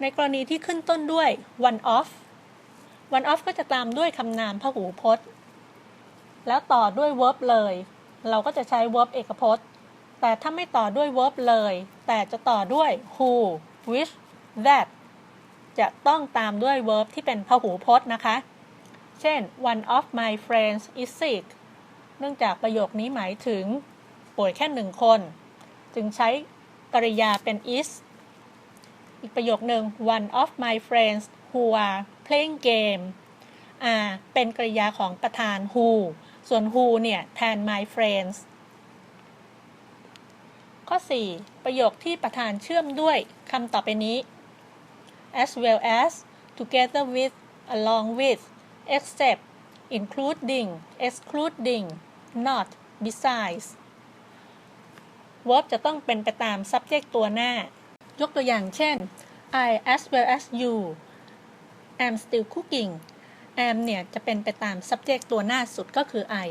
ในกรณีที่ขึ้นต้นด้วย one of one off ก็จะตามด้วยคำนามพหูพจน์ แล้วต่อด้วย verb เลย เราก็จะใช้ verb เอกพจน์ แต่ถ้าไม่ต่อด้วย verb เลย แต่จะต่อด้วย who which that จะต้องตามด้วย verb ที่เป็นพหูพจน์นะคะ เช่น one of my friends is sick เนื่องจากประโยคนี้หมายถึงป่วยแค่หนึ่งคน จึงใช้กริยาเป็น is อีกประโยคหนึ่ง one of my friends who are playing game อ่าเป็นกริยาของประธาน who ส่วน who เนี่ยแทน my friends ข้อ 4 ประโยคที่ประธานเชื่อมด้วยคำต่อไปนี้ as well as together with along with except including excluding not besides verb จะต้องเป็นไปตาม subject ตัวหน้า ยกตัวอย่างเช่น I as well as you am still cooking am เนี่ย จะเป็นไปตาม subject ตัวหน้าสุดก็คือ I